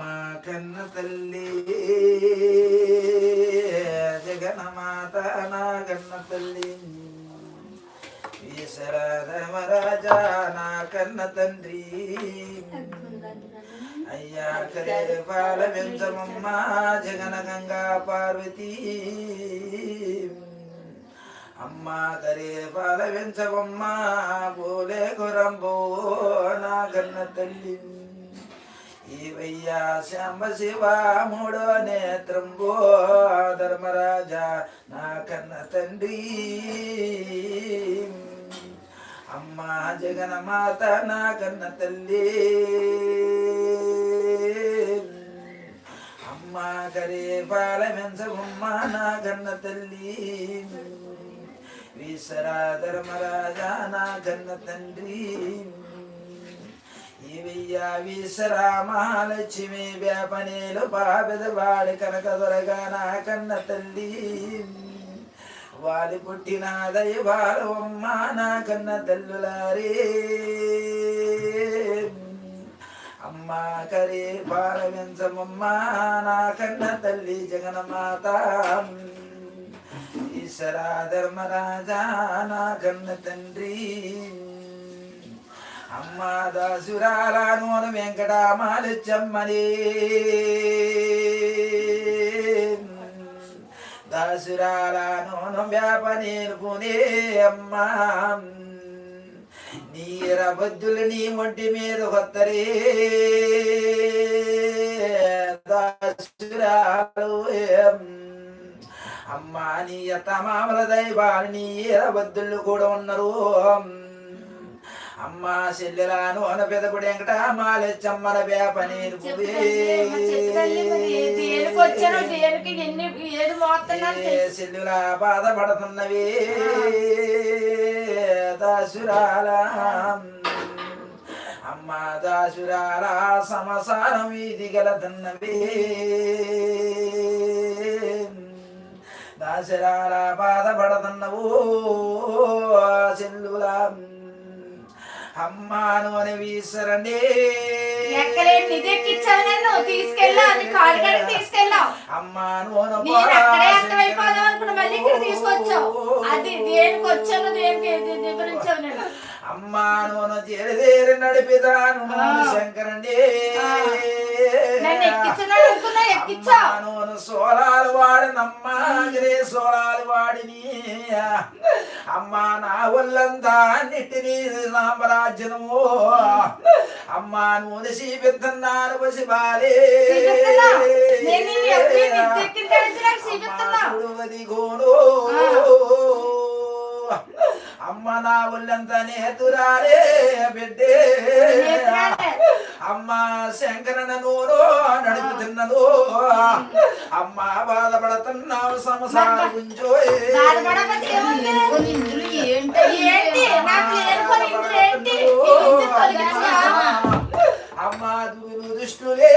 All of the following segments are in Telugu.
అమ్మ కన్న తల్లి జగన్మాత నా కన్న తల్లి ఈశ్వర నా కన్న తండ్రి అయ్యా కరే పాలమించమమ్మ జగన గంగా పార్వతీ అమ్మ కరే పాలమించమమ్మ పోలే గురంబో నా కన్న తల్లి ఈవయ్యా శ్యాంబ శివ మూడో నేత్రంబో ధర్మరాజా నా కన్న తండ్రి. అమ్మ జగన్మాత నా కన్న తల్లి. అమ్మ కరే పాలమెంచమ్మ నా కన్న తల్లి. విసరా ధర్మరాజా నా కన్న తండ్రి. ఇవయ్యా విసరా వేపనేలు పాపెదవాడి కనక దొరగా నా కన్న తల్లి. వాలి పుట్టిన దైవాలవమ్మ నా కన్న తల్లులారే. అమ్మ కరే పాలవించమమ్మ నా కన్న తల్లి జగన్మాత. ఈశ్వరా ధర్మరాజా నా కన్న తండ్రి. అమ్మ దాసురాలను వెంకటామాలచ్చమ్మని దాసురాలను వ్యాప నేర్పునే అమ్మా. నీర బద్దులు నీ ఒంటి మీద కొత్తరే దాసురాలు అమ్మా నీ అత్తమామల దైవాలు నీ బద్దులు కూడా ఉన్నారు. అమ్మా చెల్లెలాను అన పెదకుడు వెంకట మాలెచ్చమ్మల వేప తెలుసు. చెల్లులా బాధపడుతున్నవి? దాసురాల. అమ్మ దాసురాల సమసారం వీధి గలదన్నవి. దాసురాల బాధపడుతున్నవు చెల్లులా. అమ్మాను అని వీసరండి అమ్మాను అమ్మాను చేరదేరి నడిపిదాను శంకరండి నన్ను సోలాలు వాడినమ్మా గిరే సోలాలు వాడిని అమ్మా నా ఒళ్ళంతా నిట్టిని సామ్రాజ్యము. అమ్మా నూనె సీపెత్తన్నాను పసి బాలే నిన్ను అమ్మ నా ఒళ్ళంతా నేతురాలే బిడ్డే. అమ్మ శంకరన నూరు నడుపుతున్నదు అమ్మ బాధపడుతున్నావు సంసార తొలగించా? అమ్మ దూరు దుష్టులే.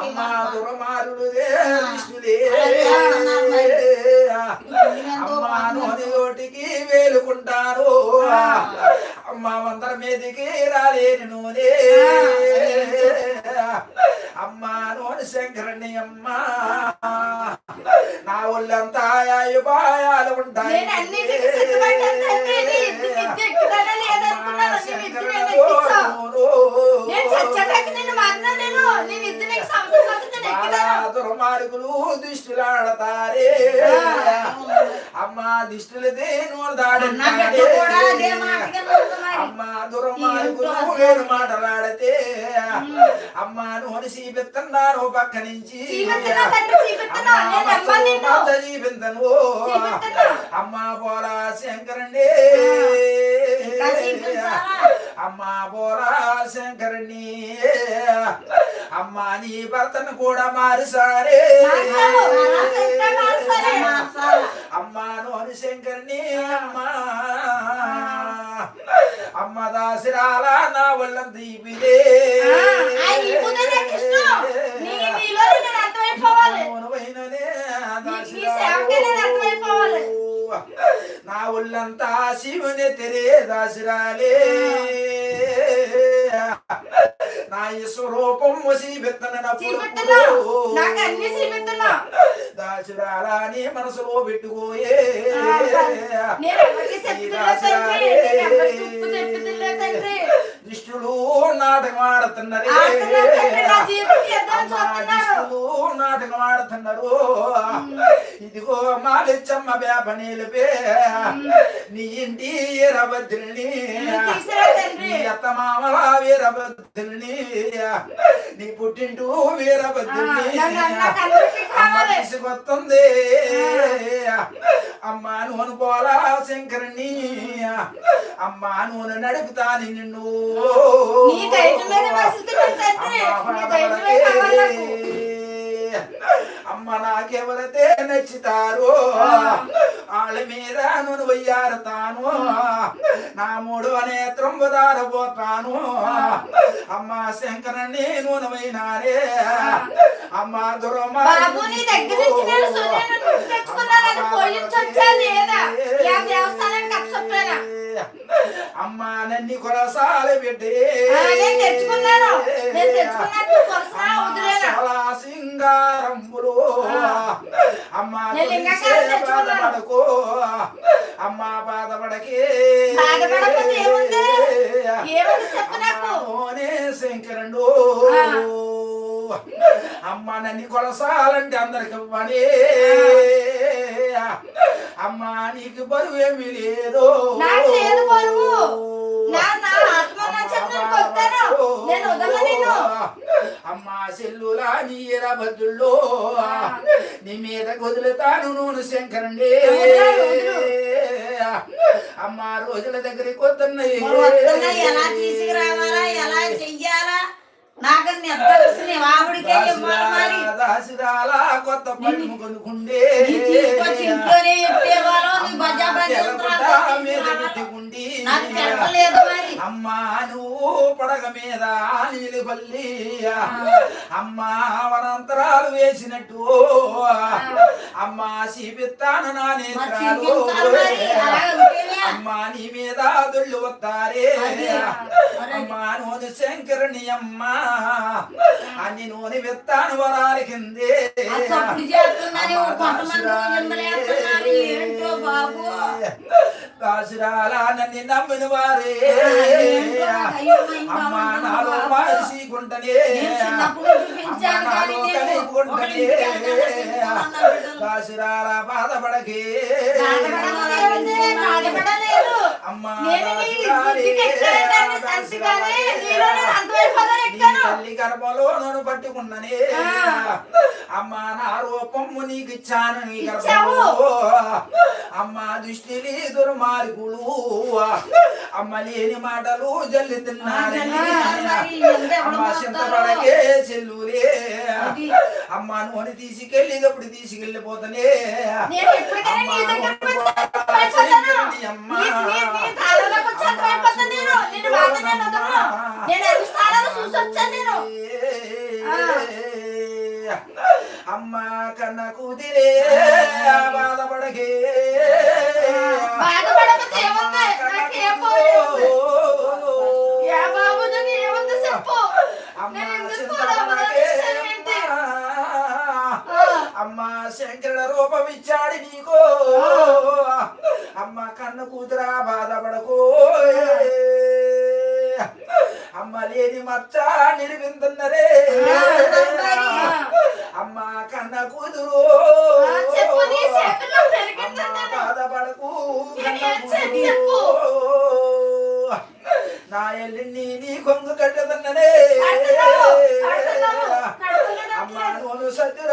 అమ్మా అర్థం. దురమారుడుదే దుష్టులే అదే అన్నారు మరి. అమ్మా నోని ఓటికి వేలుకుంటారు అమ్మా వందర మీదికి రాలేని నూనె అమ్మా నోని శంకరుని అమ్మా. నా ఒళ్ళంతా ఆయుపాయాలు ఉంటాయి. నేను అన్నిటికీ సిద్ధపడ్డాను తండ్రి. నీ ఇద్దు విద్య ఎక్కుతానా లేదనుకున్నాను. నీ విద్య నేను ఎక్కించావు. నేను చచ్చాక నేను మారినా నేను నీ విద్య నీకు సంవత్సరం నేను దుర్మార్గులు దిష్టులాడతారే. అమ్మా మాటగా నడుస్తున్నాడు. అమ్మా దుర్మార్గులు నేను మాటలాడితే అమ్మా నూనె సీపెత్తన్నాను పక్క నుంచి. జీవింతను. అమ్మా పోలా శంకరండి? అమ్మా పోలా శంకరుని అమ్మా నీ భర్తను కూడా మారుసారే. అమ్మా నోని శంకరుని అమ్మా. అమ్మ దాసిరాల నా ఈపుదనే కృష్ణ. నీ- ఒళ్ళంతా శివుని తెరే దాసిరాలే. స్వరూపం వసీబెత్తనప్పుడు చీపెట్టున్నా. నాకు అన్ని చీపెట్టున్నా. దాసిరాలా నీ మనసులో పెట్టుకోయే చూస్తున్నారు. దిష్టులు నాటకం ఆడుతున్నారు ఇదిగో మాలిచ్చమ్మ వేప నీలిపే నీ ఇంటి వీరభద్రుని. నీ అత్త మామల వీరభద్రుని. నీ పుట్టింటూ వీరభద్రుని. తీసుకొస్తుంది. అమ్మ నూనె పోలా శంకరుని అమ్మ నూనె నడుపుతాని నిన్ను. అమ్మ నాకెవరైతే నచ్చుతారో వాళ్ళ మీద నువ్వు వయ్యారతాను. నా మూడు నేత్రం దారబోతాను అమ్మ శంకరణి నూనె వైనారే అమ్మ దురమ్మ దేవస్థానానికి అమ్మ నన్ని వదిలేనా? అమ్మ సింగారంబులు. అమ్మ. బాధపడకు. అమ్మ బాధపడకే. శంకరుడు. అమ్మ నన్ను కొలసాలంటే అందరికి ఇవ్వని అమ్మ నీకు బరువు ఏమి లేదు. అమ్మ సెల్లులా నీ బద్దుల్లో నీ మీద వదులుతాను నూనె శంకరండి. అమ్మ రోజుల దగ్గరికి వస్తున్నాయి. ఎలా తీసుకురావాలా? ఎలా చెయ్యాలా? నాకు నిద్ర వస్తుంది ఆవిడకే ఇవ్వాలి మరి. దాసిరాల కొత్త పడుము కొనుక్కుండే తీసుకొచ్చి ఇంట్లోనే పెట్టేవాళ్ళు. నీ నాకు అమ్మా నువ్వు పడగ మీద నీలిపల్లి అమ్మా వనంతరాలు వేసినట్టు. అమ్మా చూపిస్తాను నా నేత్రాలు. అమ్మా నీ మీద దొల్లు వస్తారే. అమ్మా నూనె శంకరుని అమ్మా. అన్ని నూనె విత్తాను వరాల కిందే. ఏంటో బాబు? దాసురాల నన్ను నమ్మిన వారే అమ్మా నాలో కానీ నాలో. దాసురాల బాధపడకే. అమ్మా తల్లి గర్భంలో నన్ను పట్టుకున్ననే. అమ్మా నా రూపము నీకు ఇచ్చాను నీ. గర్భంలో అమ్మా దృష్టిలి దుర్మార్గులు అమ్మ లేని మాటలు జల్లి అమ్మ. చింతపడకే చెల్లులే. అమ్మ నూనె తీసుకెళ్ళి ఇప్పుడు తీసుకెళ్ళిపోతానే? నేను ఎప్పటికైనా నీ దగ్గరకు రూపం ఇచ్చాడు నీకో అమ్మ కన్న కూతురా బాధపడకో. అమ్మ లేని మచ్చ నిలిపిందన్నరే అమ్మ కన్న కూతురు. బాధపడకు. నా ఎల్లిని నీ కొంగు కట్టదన్ననే కడుతున్నావు. అమ్మ నూనె సత్యరాజులో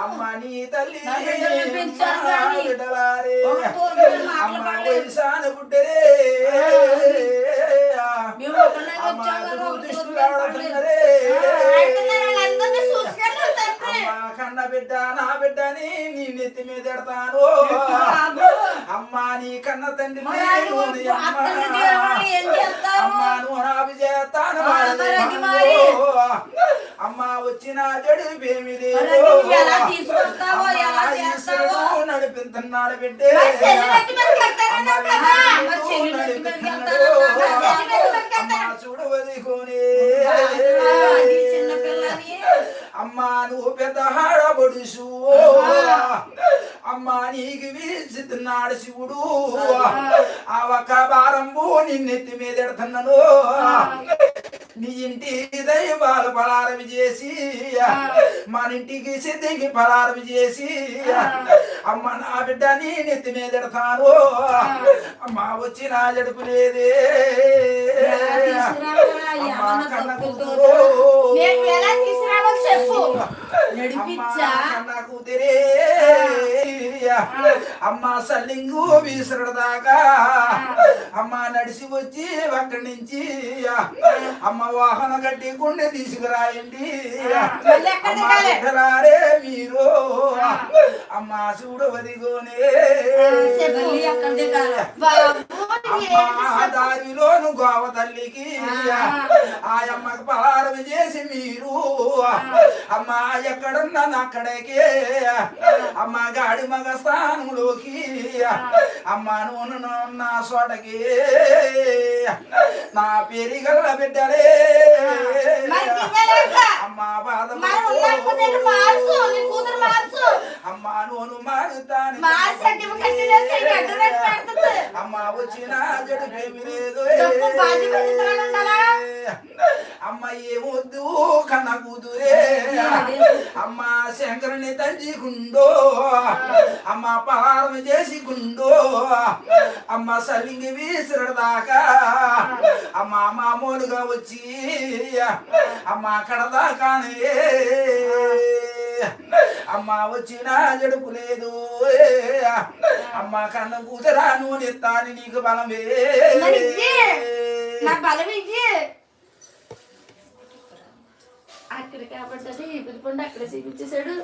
అమ్మ నీ తల్లి. బిడ్డలారే అమ్మ. వయసాన అమ్మా కన్న బిడ్డ నా బిడ్డని నీ నెత్తి మీద ఎడతాను. అమ్మా నీ కన్న తండ్రి? అమ్మా. నువ్వు చేస్తాను ఆ, మరి అది మరి. అమ్మా వచ్చిన జడు ఏమి మరి అది నువ్వు ఎలా తీసుకొస్తావో, ఎలా చేస్తావో? నడిపిస్తున్నాడు బిడ్డే. చూడవది కోనే అమ్మా నువ్వు పెద్ద హాడబడుసు అమ్మా నీకు వీల్చుతున్నాడు శివుడు. ఆ ఒక్క భారంబు నిన్నెత్తి మీద ఎడుతున్నాను. నీ ఇంటి దైవాలు పలారవి చేసి మన ఇంటికి సిద్ధికి పలారవి చేసి అమ్మ నా బిడ్డ నీ నెత్తి మీద ఎడతాను. అమ్మా వచ్చి నా జడుపు లేదే. అమ్మా కన్న కూతురు నేను ఎలా తీసుకురావాలో చెప్పు నడిపించా అమ్మ సల్లింగు వీసరడు దాకా. అమ్మ నడిచి వచ్చి అక్కడి నుంచి అమ్మ వాహన గట్టి గుండె తీసుకురాయండి. మళ్ళీ ఎక్కడ అమ్మ దిగాలి? బిడ్డలారే మీరు. అమ్మ చూడు దారిలోను గోవ తల్లికి ఆ. అమ్మకు పలారం చేసి మీరు. అమ్మ ఎక్కడున్నా అక్కడికే. అమ్మ గాడి మగ స్థానంలోకి. అమ్మ నూనె నా చోటకి నా పెరిగల బిడ్డలే. అమ్మ బాధ అమ్మ నూనె మారుతాను. అమ్మ వచ్చిన జడుపేమి లేదు డబ్బు బాజీ పెట్టుకున్నాడు ఉండాలా? అమ్మ ఏమొద్దు కన్న కూతురే. అమ్మ శంకరుని తండ్రి గుండో అమ్మ పలారం చేసి గుండో అమ్మ సలింగి వీసిరడు దాకా. అమ్మ మామూలుగా వచ్చి అమ్మ అక్కడ దాకానే అమ్మ వచ్చిన జడుపు లేదు. అమ్మ కన్న కూతురాను నెత్తాని నీకు బలమే. నా బలం ఇయ్యి అక్కడ కాబట్టి ఇది అక్కడ చూపించేశాడు